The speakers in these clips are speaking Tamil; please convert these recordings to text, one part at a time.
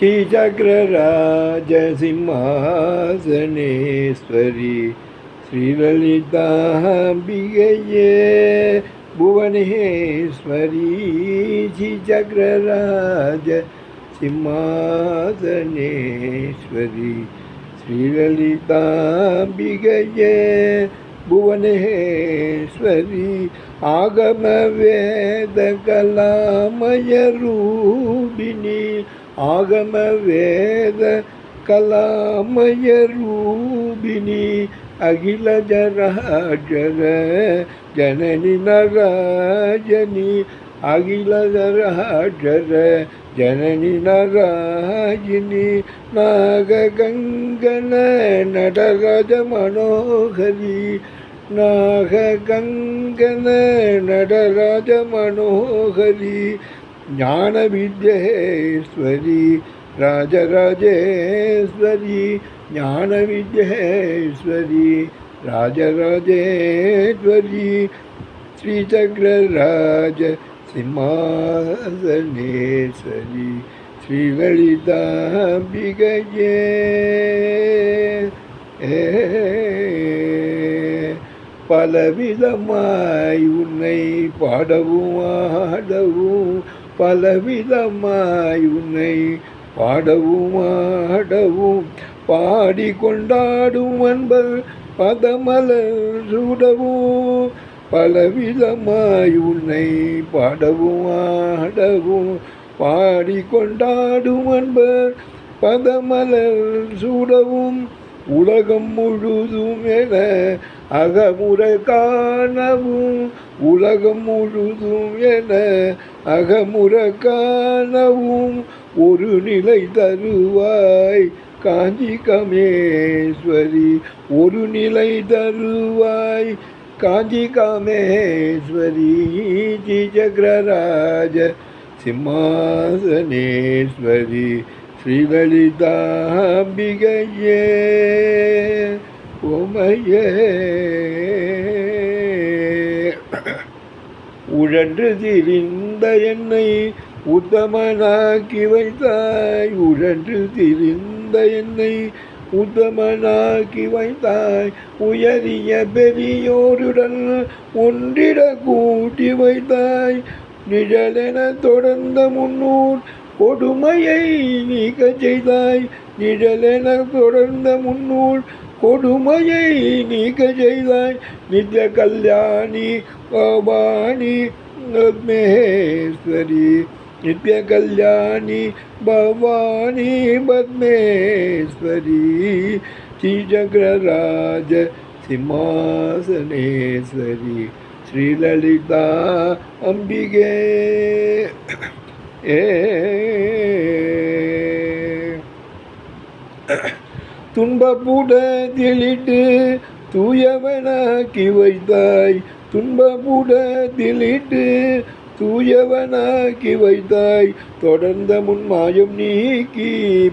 श्रीचक्रराजसिंहासनेश्वरी श्रीललिताम्बिकये भुवनेश्वरी श्रीचक्रराज सिंहासनेश्वरी। श्रीललिताम्बिकये भुवनेश्वरी। आगमवेदकलामयरूपिणी ஆகம வேத கலாமய ரூபிணி அகில ஜராஜக ஜனனி நராஜனி அகில ஜராஜர ஜனனி நராஜினி நாககங்கன நடராஜ மனோகரி நாககங்கன நடராஜ மனோகரி ஞான வித்யேஸ்வரி ராஜராஜேஸ்வரி ஞான வித்யேஸ்வரி ராஜராஜேஸ்வரி ஸ்ரீசக்ரராஜ சிம்மாசனேஸ்வரி ஸ்ரீவளிதாம்பிகையே பலவிதமாய் உன்னை பாடவும் ஆடவும் பலவிதமாய் உன்னை பாடவும் ஆடவும் பாடி கொண்டாடும் அன்பர் பதமலர் சூடவும் பலவிதமாய் உன்னை பாடவும் ஆடவும் பாடி கொண்டாடும் அன்பர் பதமலர் சூடவும் உலகம் முழுதும் என அகமுறை காணவும் உலகம் முழுதும் என அகமுறை காணவும் ஒரு நிலை தருவாய். காஞ்சி கமேஸ்வரி ஒரு நிலை தருவாய். காஞ்சி காமேஸ்வரி ஜிஜகிரராஜ சிம்மாசனேஸ்வரி ஸ்ரீலலிதாம்பிகையே. உமையே. உழன்று திரிந்த என்னை உத்தமனாக்கி வைத்தாய். உழன்று திரிந்த என்னை உத்தமனாக்கி வைத்தாய். உயரிய பெரியோருடன் ஒன்றிட கூட்டி வைத்தாய். நிழலென தொடர்ந்த முன்னூர் கொடுமையை நீக்க செய்தாய். நிழலென தொடர்ந்த முன்னூல் கொடுமையை நீக்க செய்தாய் நித்ய கல்யாணி பவானி பத்மேஸ்வரி நித்ய கல்யாணி பவானி பத்மேஸ்வரி ஸ்ரீசக்கரராஜ சிம்மாசனேஸ்வரி ஸ்ரீலலிதா அம்பிகே துன்பப்புட துன்பப்புடத்திலிட்டு தூயவனாக்கி வைத்தாய் துன்பப்புட துன்பப்புடத்திலிட்டு தூயவனாக்கி வைத்தாய் தொடர்ந்த முன்மாயம் நீக்கி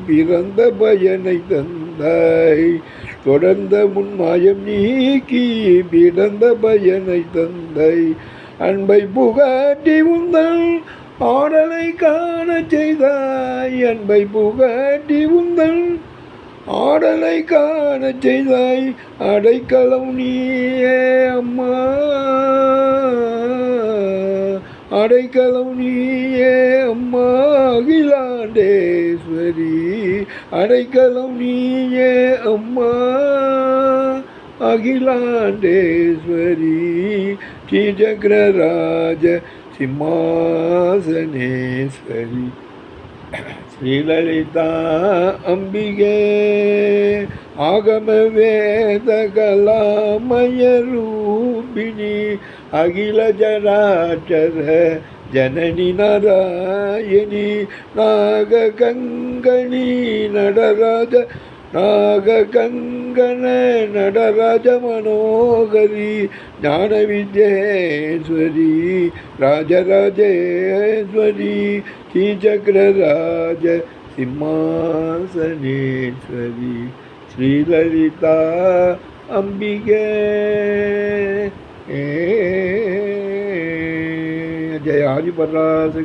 பிறந்த பயனை தந்தாய். தொடர்ந்த முன்மாயம் நீக்கி பிறந்த பயனை தந்தை அன்பை புகாட்டி உந்தன் ஆடலை காண செய்தாய். அன்பை புகாட்டி உந்தன் ஆடலை காண செய்தாய் அடைக்கலம் நீயே அம்மா. அடைக்கலம் நீயே அம்மா அகிலாண்டேஸ்வரி. அடைக்கலம் நீயே அம்மா அகிலாண்டேஸ்வரி. ஸ்ரீ ஸ்ரீசக்கரராஜ சிம்மாசனேஸ்வரி. ஸ்ரீலலிதா அம்பிகே ஆகம வேத கலாமயரூபிணி அகில ஜராச்சர ஜனனி நாராயணி நாக கங்கணி நடராஜ ನಾಗಕಂಗನ ನಡರಾಜ ಮನೋಗರಿ ಜ್ಞಾನ ವಿದ್ಯೇಶ್ವರಿ ರಾಜರಾಜೇಶ್ವರಿ ಶ್ರೀಚಕ್ರ ರಾಜ ಸಿಂಹಾಸನೇಶ್ವರಿ ಶ್ರೀಲಲಿತಾ ಅಂಬಿಕೆ जय आदि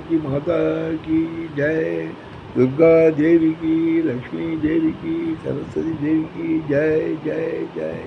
की माता की जय दुर्गा देवी की लक्ष्मी देवी की सरस्वती देवी की जय जय जय।